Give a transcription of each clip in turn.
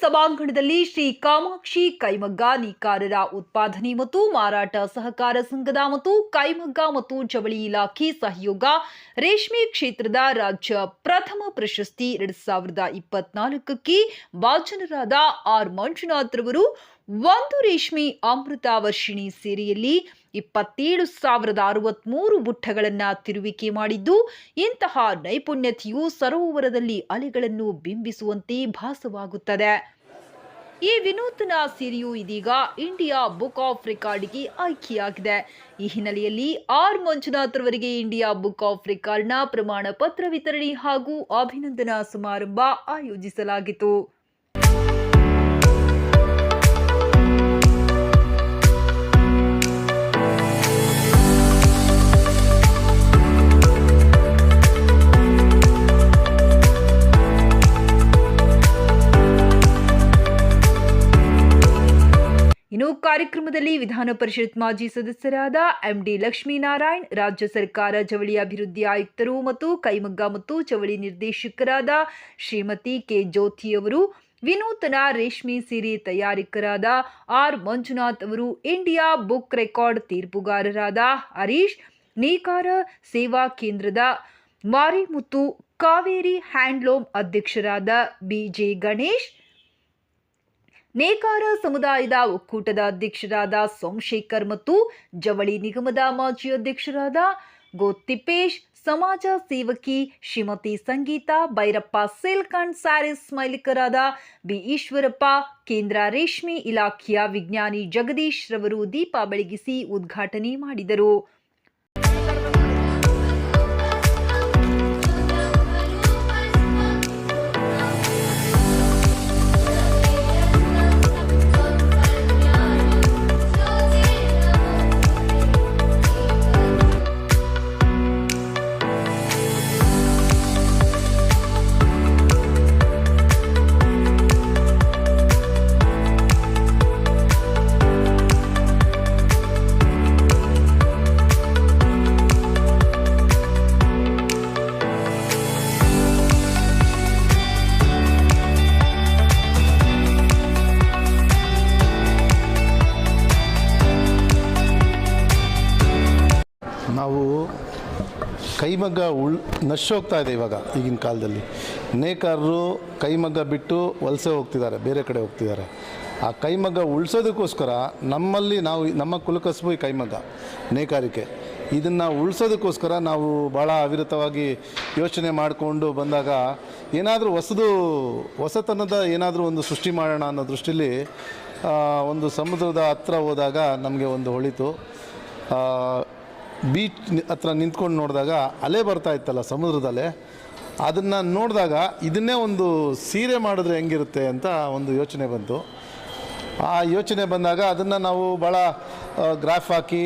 ಸಭಾಂಗಣದಲ್ಲಿ ಶ್ರೀ ಕಾಮಾಕ್ಷಿ ಕೈಮಗ್ಗ ನೀಕಾರರ ಉತ್ಪಾದನೆ ಮತ್ತು ಮಾರಾಟ ಸಹಕಾರ ಸಂಘದ ಮತ್ತು ಕೈಮಗ್ಗ ಮತ್ತು ಜವಳಿ ಇಲಾಖೆ ಸಹಯೋಗ ರೇಷ್ಮೆ ಕ್ಷೇತ್ರದ ರಾಜ್ಯ ಪ್ರಥಮ ಪ್ರಶಸ್ತಿ ಎರಡ್ ಸಾವಿರದ ಇಪ್ಪತ್ನಾಲ್ಕಕ್ಕೆ ಭಾಜನರಾದ ಆರ್ ಮಂಜುನಾಥ್ ರವರು ಒಂದು ರೇಷ್ಮೆ ಅಮೃತ ವರ್ಷಿಣಿ ಸೇರಿಯಲ್ಲಿ ಇಪ್ಪತ್ತೇಳು ಸಾವಿರದ ಅರವತ್ಮೂರು ಬುಟ್ಟಗಳನ್ನು ತಿರುವಿಕೆ ಮಾಡಿದ್ದು, ಇಂತಹ ನೈಪುಣ್ಯತೆಯು ಸರೋವರದಲ್ಲಿ ಅಲೆಗಳನ್ನು ಬಿಂಬಿಸುವಂತೆ ಭಾಸವಾಗುತ್ತದೆ. ಈ ವಿನೂತನ ಸೀರೆಯು ಇದೀಗ ಇಂಡಿಯಾ ಬುಕ್ ಆಫ್ ರೆಕಾರ್ಡ್ಗೆ ಆಯ್ಕೆಯಾಗಿದೆ. ಈ ಹಿನ್ನೆಲೆಯಲ್ಲಿ ಆರ್ ಮಂಜುನಾಥ್ ರವರಿಗೆ ಇಂಡಿಯಾ ಬುಕ್ ಆಫ್ ರೆಕಾರ್ಡ್ನ ಪ್ರಮಾಣ ಪತ್ರ ವಿತರಣೆ ಹಾಗೂ ಅಭಿನಂದನಾ ಸಮಾರಂಭ ಆಯೋಜಿಸಲಾಗಿತ್ತು. ವಿಧಾನ ಪರಿಷತ್ ಮಾಜಿ ಸದಸ್ಯರಾದ ಎಂಡಿ ಲಕ್ಷ್ಮೀನಾರಾಯಣ್, ರಾಜ್ಯ ಸರ್ಕಾರ ಜವಳಿ ಅಭಿವೃದ್ಧಿ ಆಯುಕ್ತರು ಮತ್ತು ಕೈಮಗ್ಗ ಮತ್ತು ಜವಳಿ ನಿರ್ದೇಶಕರಾದ ಶ್ರೀಮತಿ ಕೆ ಜ್ಯೋತಿ ಅವರು, ವಿನೂತನ ರೇಷ್ಮೆ ಸೀರೆ ತಯಾರಕರಾದ ಆರ್ ಮಂಜುನಾಥ್ ಅವರು, ಇಂಡಿಯಾ ಬುಕ್ ರೆಕಾರ್ಡ್ ತೀರ್ಪುಗಾರರಾದ ಹರೀಶ್, ನೇಕಾರ ಸೇವಾ ಕೇಂದ್ರದ ಮಾರಿಮುತ್ತು ಕಾವೇರಿ ಹ್ಯಾಂಡ್ಲೂಮ್ ಅಧ್ಯಕ್ಷರಾದ ಬಿಜೆ ಗಣೇಶ್ ನೇಕಾರ ಸಮುದಾಯದ ಒಕ್ಕೂಟದ ಅಧ್ಯಕ್ಷರಾದ ಸೋಮಶೇಖರ್ ಮತ್ತು ಜವಳಿ ನಿಗಮದ ಮಾಜಿ ಅಧ್ಯಕ್ಷರಾದ ಗೋತಿಪೇಶ್, ಸಮಾಜ ಸೇವಕಿ ಶ್ರೀಮತಿ ಸಂಗೀತಾ ಭೈರಪ್ಪ ಸಿಲ್ಕ್ ಅಂಡ್ ಸ್ಯಾರೀಸ್ ಮಾಲೀಕರಾದ ಬಿ ಈಶ್ವರಪ್ಪ, ಕೇಂದ್ರ ರೇಷ್ಮೆ ಇಲಾಖೆಯ ವಿಜ್ಞಾನಿ ಜಗದೀಶ್ ರವರು ದೀಪ ಬೆಳಗಿಸಿ ಉದ್ಘಾಟನೆ ಮಾಡಿದರು. ಕೈಮಗ್ಗ ಉಳ್ ನಶೋಗ್ತಾ ಇದೆ ಇವಾಗ ಈಗಿನ ಕಾಲದಲ್ಲಿ. ನೇಕಾರರು ಕೈಮಗ್ಗ ಬಿಟ್ಟು ವಲಸೆ ಹೋಗ್ತಿದ್ದಾರೆ, ಬೇರೆ ಕಡೆ ಹೋಗ್ತಿದ್ದಾರೆ. ಆ ಕೈಮಗ್ಗ ಉಳಿಸೋದಕ್ಕೋಸ್ಕರ ನಮ್ಮಲ್ಲಿ ನಾವು ನಮ್ಮ ಕುಲಕಸಬು ಈ ಕೈಮಗ್ಗ, ನೇಕಾರಿಕೆ. ಇದನ್ನು ಉಳಿಸೋದಕ್ಕೋಸ್ಕರ ನಾವು ಭಾಳ ಅವಿರತವಾಗಿ ಯೋಚನೆ ಮಾಡಿಕೊಂಡು ಬಂದಾಗ ಏನಾದರೂ ಹೊಸದು, ಹೊಸತನದ ಏನಾದರೂ ಒಂದು ಸೃಷ್ಟಿ ಮಾಡೋಣ ಅನ್ನೋ ದೃಷ್ಟಿಲಿ ಒಂದು ಸಮುದ್ರದ ಹತ್ರ ಹೋದಾಗ ನಮಗೆ ಒಂದು ಹೊಳಿತು. ಬೀಚ್ ಹತ್ರ ನಿಂತ್ಕೊಂಡು ನೋಡಿದಾಗ ಅಲೆ ಬರ್ತಾ ಇತ್ತಲ್ಲ ಸಮುದ್ರದಲ್ಲೇ. ಅದನ್ನು ನೋಡಿದಾಗ ಇದನ್ನೇ ಒಂದು ಸೀರೆ ಮಾಡಿದ್ರೆ ಹೆಂಗಿರುತ್ತೆ ಅಂತ ಒಂದು ಯೋಚನೆ ಬಂತು. ಆ ಯೋಚನೆ ಬಂದಾಗ ಅದನ್ನು ನಾವು ಭಾಳ ಗ್ರಾಫ್ ಹಾಕಿ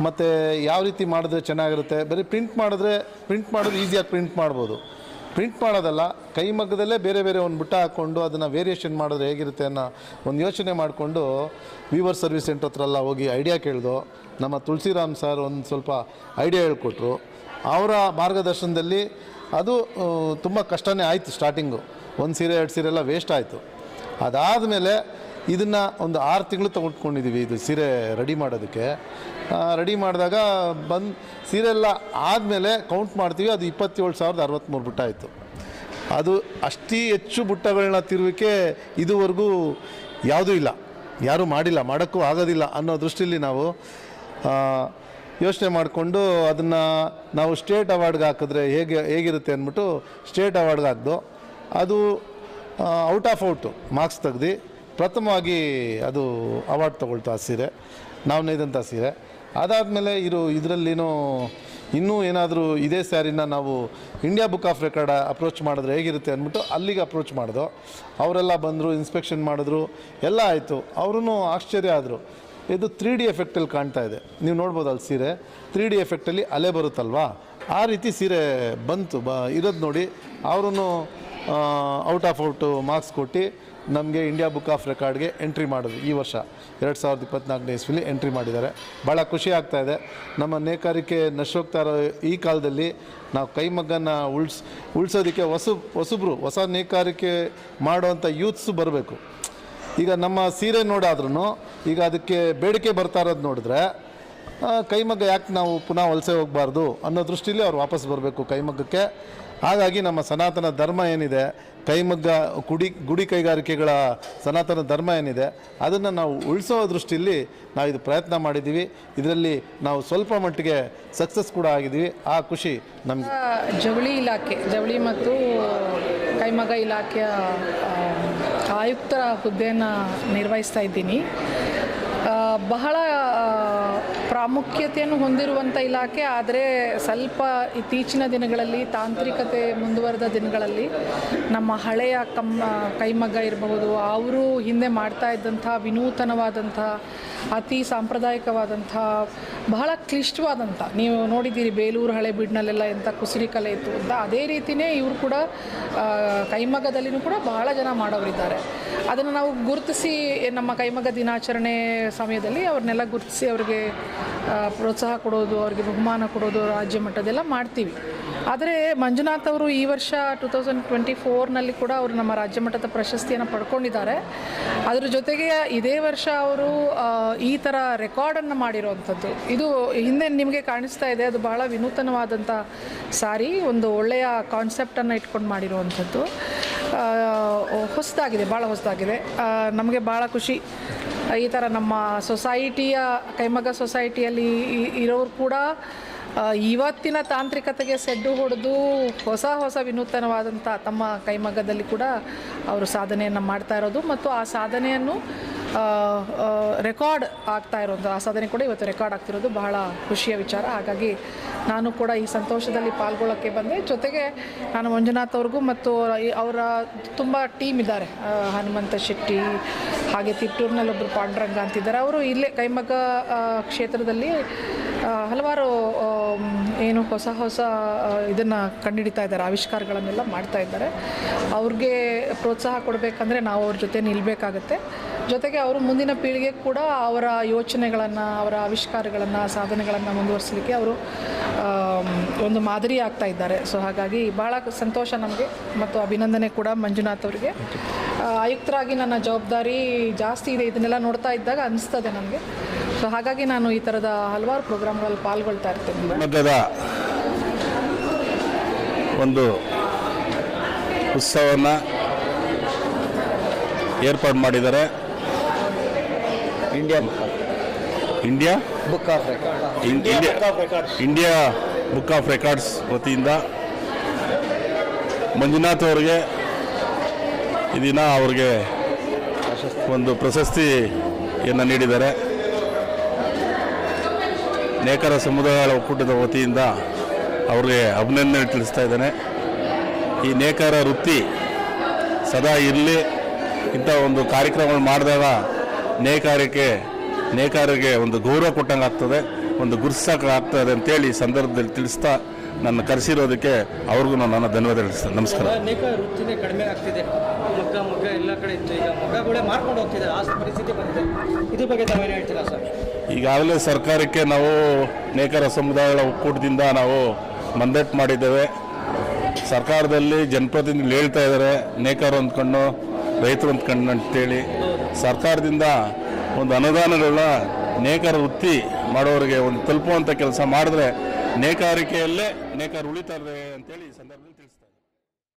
ಮತ್ತು ಯಾವ ರೀತಿ ಮಾಡಿದ್ರೆ ಚೆನ್ನಾಗಿರುತ್ತೆ, ಬರೀ ಪ್ರಿಂಟ್ ಮಾಡಿದ್ರೆ ಪ್ರಿಂಟ್ ಮಾಡಿದ್ರೆ ಈಸಿಯಾಗಿ ಪ್ರಿಂಟ್ ಮಾಡ್ಬೋದು. ಪ್ರಿಂಟ್ ಮಾಡೋದಲ್ಲ ಕೈಮಗ್ಗದಲ್ಲೇ ಬೇರೆ ಬೇರೆ ಒಂದು ಬುಟ್ಟ ಹಾಕ್ಕೊಂಡು ಅದನ್ನು ವೇರಿಯೇಷನ್ ಮಾಡಿದ್ರೆ ಹೇಗಿರುತ್ತೆ ಅನ್ನೋ ಒಂದು ಯೋಚನೆ ಮಾಡಿಕೊಂಡು ವೀವರ್ ಸರ್ವಿಸ್ ಸೆಂಟರ್ ಹತ್ರ ಎಲ್ಲ ಹೋಗಿ ಐಡಿಯಾ ಕೇಳಿದೋ ನಮ್ಮ ತುಳಸಿರಾಮ್ ಸರ್ ಒಂದು ಸ್ವಲ್ಪ ಐಡಿಯಾ ಹೇಳ್ಕೊಟ್ರು. ಅವರ ಮಾರ್ಗದರ್ಶನದಲ್ಲಿ ಅದು ತುಂಬ ಕಷ್ಟನೇ ಆಯಿತು ಸ್ಟಾರ್ಟಿಂಗು ಒಂದು ಸೀರೆ, ಎರಡು ಸೀರೆ ಎಲ್ಲ ವೇಸ್ಟ್ ಆಯಿತು. ಅದಾದಮೇಲೆ ಇದನ್ನು ಒಂದು ಆರು ತಿಂಗಳು ತೊಗೊಂಡ್ಕೊಂಡಿದ್ದೀವಿ ಇದು ಸೀರೆ ರೆಡಿ ಮಾಡೋದಕ್ಕೆ. ರೆಡಿ ಮಾಡಿದಾಗ ಬಂದು ಸೀರೆ ಎಲ್ಲ ಆದಮೇಲೆ ಕೌಂಟ್ ಮಾಡ್ತೀವಿ, ಅದು ಇಪ್ಪತ್ತೇಳು ಸಾವಿರದ ಅರವತ್ತ್ಮೂರು ಬುಟ್ಟ ಆಯಿತು. ಅದು ಅಷ್ಟೇ ಹೆಚ್ಚು ಬುಟ್ಟಗಳನ್ನ ತಿರುವಿಕೆ ಇದುವರೆಗೂ ಯಾವುದೂ ಇಲ್ಲ, ಯಾರೂ ಮಾಡಿಲ್ಲ, ಮಾಡೋಕ್ಕೂ ಆಗೋದಿಲ್ಲ ಅನ್ನೋ ದೃಷ್ಟಿಯಲ್ಲಿ ನಾವು ಯೋಚನೆ ಮಾಡಿಕೊಂಡು ಅದನ್ನು ನಾವು ಸ್ಟೇಟ್ ಅವಾರ್ಡ್ಗೆ ಹಾಕಿದ್ರೆ ಹೇಗೆ, ಹೇಗಿರುತ್ತೆ ಅಂದ್ಬಿಟ್ಟು ಸ್ಟೇಟ್ ಅವಾರ್ಡ್ಗೆ ಹಾಕ್ದು. ಅದು ಔಟ್ ಆಫ್ ಔಟು, ಮಾರ್ಕ್ಸ್ ತೆಗ್ದು. ಪ್ರಥಮವಾಗಿ ಅದು ಅವಾರ್ಡ್ ತೊಗೊಳ್ತು ಆ ಸೀರೆ, ನಾವು ನೇಯ್ದಂಥ ಸೀರೆ. ಅದಾದಮೇಲೆ ಇರು, ಇದರಲ್ಲಿನೂ ಇನ್ನೂ ಏನಾದರೂ ಇದೇ ಸ್ಯಾರಿನ ನಾವು India book of record approach ಮಾಡಿದ್ರೆ ಹೇಗಿರುತ್ತೆ ಅಂದ್ಬಿಟ್ಟು ಅಲ್ಲಿಗೆ ಅಪ್ರೋಚ್ ಮಾಡಿದ್ರು ಅವರೆಲ್ಲ ಬಂದರು ಇನ್ಸ್ಪೆಕ್ಷನ್ ಮಾಡಿದ್ರು, ಎಲ್ಲ ಆಯಿತು. ಅವರೂ ಆಶ್ಚರ್ಯ ಆದರು. ಇದು ತ್ರೀ ಡಿ ಎಫೆಕ್ಟಲ್ಲಿ ಕಾಣ್ತಾ ಇದೆ. ನೀವು ನೋಡ್ಬೋದು ಅಲ್ಲಿ ಸೀರೆ. ತ್ರೀ ಡಿ ಎಫೆಕ್ಟಲ್ಲಿ ಅಲೆ ಬರುತ್ತಲ್ವಾ? ಆ ರೀತಿ ಸೀರೆ ಬಂತು. ಬ, ಇರೋದು ನೋಡಿ. ಅವರು ಔಟ್ ಆಫ್ ಔಟ್ ಮಾರ್ಕ್ಸ್ ಕೊಟ್ಟು ನಮಗೆ ಇಂಡಿಯಾ ಬುಕ್ ಆಫ್ ರೆಕಾರ್ಡ್ಗೆ ಎಂಟ್ರಿ ಮಾಡಿದ್ರು. ಈ ವರ್ಷ ಎರಡು ಸಾವಿರದ ಇಪ್ಪತ್ತ್ನಾಲ್ಕನೇ ಇಸ್ವಿಲಿ ಎಂಟ್ರಿ ಮಾಡಿದ್ದಾರೆ. ಭಾಳ ಖುಷಿ ಆಗ್ತಾ ಇದೆ. ನಮ್ಮ ನೇಕಾರಿಕೆ ನಶೋಗ್ತಾ ಇರೋ ಈ ಕಾಲದಲ್ಲಿ ನಾವು ಕೈಮಗ್ಗನ್ನ ಉಳ್ಸ್, ಉಳಿಸೋದಕ್ಕೆ ಹೊಸ ಹೊಸಬ್ರು, ಹೊಸ ನೇಕಾರಿಕೆ ಮಾಡುವಂಥ ಯೂತ್ಸು ಬರಬೇಕು. ಈಗ ನಮ್ಮ ಸೀರೆ ನೋಡಾದ್ರೂ ಈಗ ಅದಕ್ಕೆ ಬೇಡಿಕೆ ಬರ್ತಾ ಇರೋದು ನೋಡಿದ್ರೆ ಕೈಮಗ್ಗ ಯಾಕೆ ನಾವು ಪುನಃ ವಲಸೆ ಹೋಗಬಾರ್ದು ಅನ್ನೋ ದೃಷ್ಟಿಯಲ್ಲಿ ಅವ್ರು ವಾಪಸ್ ಬರಬೇಕು ಕೈಮಗ್ಗಕ್ಕೆ ಹಾಗಾಗಿ ನಮ್ಮ ಸನಾತನ ಧರ್ಮ ಏನಿದೆ, ಕೈಮಗ್ಗ ಗುಡಿ ಗುಡಿ ಕೈಗಾರಿಕೆಗಳ ಸನಾತನ ಧರ್ಮ ಏನಿದೆ, ಅದನ್ನು ನಾವು ಉಳಿಸೋ ದೃಷ್ಟಿಯಲ್ಲಿ ನಾವು ಇದು ಪ್ರಯತ್ನ ಮಾಡಿದ್ದೀವಿ. ಇದರಲ್ಲಿ ನಾವು ಸ್ವಲ್ಪ ಮಟ್ಟಿಗೆ ಸಕ್ಸಸ್ ಕೂಡ ಆಗಿದ್ದೀವಿ. ಆ ಖುಷಿ ನಮಗೆ. ಜವಳಿ ಇಲಾಖೆ, ಜವಳಿ ಮತ್ತು ಕೈಮಗ್ಗ ಇಲಾಖೆಯ ಆಯುಕ್ತರ ಹುದ್ದೆಯನ್ನು ನಿರ್ವಹಿಸ್ತಾ ಇದ್ದೀನಿ. ಬಹಳ ಪ್ರಾಮುಖ್ಯತೆಯನ್ನು ಹೊಂದಿರುವಂಥ ಇಲಾಖೆ, ಆದರೆ ಸ್ವಲ್ಪ ಇತ್ತೀಚಿನ ದಿನಗಳಲ್ಲಿ, ತಾಂತ್ರಿಕತೆ ಮುಂದುವರೆದ ದಿನಗಳಲ್ಲಿ ನಮ್ಮ ಹಳೆಯ ಕಮ್ಮ, ಕೈಮಗ್ಗ ಇರಬಹುದು, ಅವರು ಹಿಂದೆ ಮಾಡ್ತಾ ಇದ್ದಂಥ ವಿನೂತನವಾದಂಥ ಅತಿ ಸಾಂಪ್ರದಾಯಿಕವಾದಂಥ, ಬಹಳ ಕ್ಲಿಷ್ಟವಾದಂಥ, ನೀವು ನೋಡಿದ್ದೀರಿ ಬೇಲೂರು ಹಳೆಬೀಡಿನಲ್ಲೆಲ್ಲ ಎಂಥ ಕುಸಿರಿ ಕಲೆ ಇತ್ತು ಅಂತ. ಅದೇ ರೀತಿಯೇ ಇವರು ಕೂಡ ಕೈಮಗದಲ್ಲಿನೂ ಕೂಡ ಬಹಳ ಜನ ಮಾಡೋರಿದ್ದಾರೆ ಅದನ್ನು ನಾವು ಗುರುತಿಸಿ, ನಮ್ಮ ಕೈಮಗ್ಗ ದಿನಾಚರಣೆ ಸಮಯದಲ್ಲಿ ಅವ್ರನ್ನೆಲ್ಲ ಗುರುತಿಸಿ ಅವ್ರಿಗೆ ಪ್ರೋತ್ಸಾಹ ಕೊಡೋದು, ಅವ್ರಿಗೆ ಬಹುಮಾನ ಕೊಡೋದು ರಾಜ್ಯ ಮಟ್ಟದೆಲ್ಲ ಮಾಡ್ತೀವಿ. ಆದರೆ ಮಂಜುನಾಥ್ ಅವರು ಈ ವರ್ಷ ಟು ತೌಸಂಡ್ ಟ್ವೆಂಟಿ ಫೋರ್ನಲ್ಲಿ ಕೂಡ ಅವರು ನಮ್ಮ ರಾಜ್ಯ ಮಟ್ಟದ ಪ್ರಶಸ್ತಿಯನ್ನು ಪಡ್ಕೊಂಡಿದ್ದಾರೆ. ಅದರ ಜೊತೆಗೆ ಇದೇ ವರ್ಷ ಅವರು ಈ ಥರ ರೆಕಾರ್ಡನ್ನು ಮಾಡಿರೋವಂಥದ್ದು ಇದು ಹಿಂದೆ ನಿಮಗೆ ಕಾಣಿಸ್ತಾ ಇದೆ, ಅದು ಬಹಳ ವಿನೂತನವಾದಂಥ ಸಾರಿ, ಒಂದು ಒಳ್ಳೆಯ ಕಾನ್ಸೆಪ್ಟನ್ನು ಇಟ್ಕೊಂಡು ಮಾಡಿರುವಂಥದ್ದು ಹೊಸದಾಗಿದೆ ಭಾಳ ಹೊಸದಾಗಿದೆ. ನಮಗೆ ಭಾಳ ಖುಷಿ. ಈ ಥರ ನಮ್ಮ ಸೊಸೈಟಿಯ, ಕೈಮಗ್ಗ ಸೊಸೈಟಿಯಲ್ಲಿ ಇರೋರು ಕೂಡ ಇವತ್ತಿನ ತಾಂತ್ರಿಕತೆಗೆ ಸೆಡ್ಡು ಹೊಡೆದು ಹೊಸ ಹೊಸ ವಿನೂತನವಾದಂಥ ತಮ್ಮ ಕೈಮಗ್ಗದಲ್ಲಿ ಕೂಡ ಅವರು ಸಾಧನೆಯನ್ನು ಮಾಡ್ತಾ ಇರೋದು ಮತ್ತು ಆ ಸಾಧನೆಯನ್ನು ರೆಕಾರ್ಡ್ ಆಗ್ತಾ ಇರೋದು. ಆ ಸಾಧನೆ ಕೂಡ ಇವತ್ತು ರೆಕಾರ್ಡ್ ಆಗ್ತಿರೋದು. ಬಹಳ ಖುಷಿಯ ವಿಚಾರ. ಹಾಗಾಗಿ ನಾನು ಕೂಡ ಈ ಸಂತೋಷದಲ್ಲಿ ಪಾಲ್ಗೊಳ್ಳೋಕ್ಕೆ ಬಂದೆ. ಜೊತೆಗೆ ನಾನು ಮಂಜುನಾಥ್ ಅವ್ರಿಗೂ ಮತ್ತು ಅವರ ತುಂಬ ಟೀಮ್ ಇದ್ದಾರೆ. ಹನುಮಂತ ಶೆಟ್ಟಿ, ಹಾಗೆ ತಿಟ್ಟೂರಿನಲ್ಲಿ ಒಬ್ಬರು ಪಾಂಡುರಂಗ ಅಂತಿದ್ದಾರೆ. ಅವರು ಇಲ್ಲೇ ಕೈಮಗ್ಗ ಕ್ಷೇತ್ರದಲ್ಲಿ ಹಲವಾರು ಏನು ಹೊಸ ಹೊಸ ಇದನ್ನು ಕಂಡುಹಿಡಿತಾ ಇದ್ದಾರೆ, ಆವಿಷ್ಕಾರಗಳನ್ನೆಲ್ಲ ಮಾಡ್ತಾ ಇದ್ದಾರೆ. ಅವ್ರಿಗೆ ಪ್ರೋತ್ಸಾಹ ಕೊಡಬೇಕಂದ್ರೆ ನಾವು ಅವ್ರ ಜೊತೆ ನಿಲ್ಲಬೇಕಾಗತ್ತೆ ಜೊತೆಗೆ ಅವರು ಮುಂದಿನ ಪೀಳಿಗೆ ಕೂಡ ಅವರ ಯೋಚನೆಗಳನ್ನು, ಅವರ ಆವಿಷ್ಕಾರಗಳನ್ನು, ಸಾಧನೆಗಳನ್ನು ಮುಂದುವರಿಸಲಿಕ್ಕೆ ಅವರು ಒಂದು ಮಾದರಿ ಆಗ್ತಾ ಇದ್ದಾರೆ. ಸೊ ಹಾಗಾಗಿ ಭಾಳ ಸಂತೋಷ ನಮಗೆ ಮತ್ತು ಅಭಿನಂದನೆ ಕೂಡ ಮಂಜುನಾಥ್ ಅವರಿಗೆ. ಆಯುಕ್ತರಾಗಿ ನನ್ನ ಜವಾಬ್ದಾರಿ ಜಾಸ್ತಿ ಇದೆ. ಇದನ್ನೆಲ್ಲ ನೋಡ್ತಾ ಇದ್ದಾಗ ಅನಿಸ್ತದೆ ನನಗೆ ಸೊ ಹಾಗಾಗಿ ನಾನು ಈ ಥರದ ಹಲವಾರು ಪ್ರೋಗ್ರಾಮ್ಗಳಲ್ಲಿ ಪಾಲ್ಗೊಳ್ತಾ ಇರ್ತೀನಿ. ಮಗ್ಗದ ಒಂದು ಉತ್ಸವವನ್ನು ಏರ್ಪಾಡು ಮಾಡಿದ್ದಾರೆ. India India book of record India book of records ವತಿಯಿಂದ ಮಂಜುನಾಥ್ ಅವರಿಗೆ ಈ ದಿನ ಅವ್ರಿಗೆ ಒಂದು ಪ್ರಶಸ್ತಿಯನ್ನು ನೀಡಿದ್ದಾರೆ. ನೇಕಾರ ಸಮುದಾಯಗಳ ಒಕ್ಕೂಟದ ವತಿಯಿಂದ ಅವ್ರಿಗೆ ಅಭಿನಂದನೆ ತಿಳಿಸ್ತಾ ಇದ್ದೇನೆ. ಈ ನೇಕಾರ ವೃತ್ತಿ ಸದಾ ಇರಲಿ. ಇಂಥ ಒಂದು ಕಾರ್ಯಕ್ರಮಗಳು ಮಾಡಿದಾಗ ನೇಕಾರಿಕೆ ನೇಕಾರರಿಗೆ ಒಂದು ಗೌರವ ಕೊಟ್ಟಂಗೆ ಆಗ್ತದೆ, ಒಂದು ಗುರ್ಸಕ್ಕೆ ಆಗ್ತದೆ ಅಂತೇಳಿ ಈ ಸಂದರ್ಭದಲ್ಲಿ ತಿಳಿಸ್ತಾ ನನ್ನ ಕರೆಸಿರೋದಕ್ಕೆ ಅವ್ರಿಗೂ ನಾನು ನನ್ನ ಧನ್ಯವಾದ ತಿಳಿಸ್ತೇನೆ ನಮಸ್ಕಾರ. ಇದ್ರ ಬಗ್ಗೆ ತಾವೇನು ಹೇಳ್ತೀರಾ ಸರ್? ಈಗಾಗಲೇ ಸರ್ಕಾರಕ್ಕೆ ನಾವು ನೇಕಾರ ಸಮುದಾಯಗಳ ಒಕ್ಕೂಟದಿಂದ ನಾವು ಮಂದಟ್ ಮಾಡಿದ್ದೇವೆ. ಸರ್ಕಾರದಲ್ಲಿ ಜನಪ್ರತಿನಿಧಿಗಳು ಹೇಳ್ತಾ ಇದ್ದಾರೆ, ನೇಕಾರ ಅಂದ್ಕೊಂಡು ರೈತರು ಅಂದ್ಕೊಂಡು ಅಂತೇಳಿ. ಸರ್ಕಾರದಿಂದ ಒಂದು ಅನುದಾನಗಳನ್ನ ನೇಕಾರ ವೃತ್ತಿ ಮಾಡೋರಿಗೆ ಒಂದು ತಲುಪುವಂಥ ಕೆಲಸ ಮಾಡಿದ್ರೆ ನೇಕಾರಿಕೆಯಲ್ಲೇ ನೇಕಾರ ಉಳಿತಾರೆ ಅಂತೇಳಿ ಈ ಸಂದರ್ಭದಲ್ಲಿ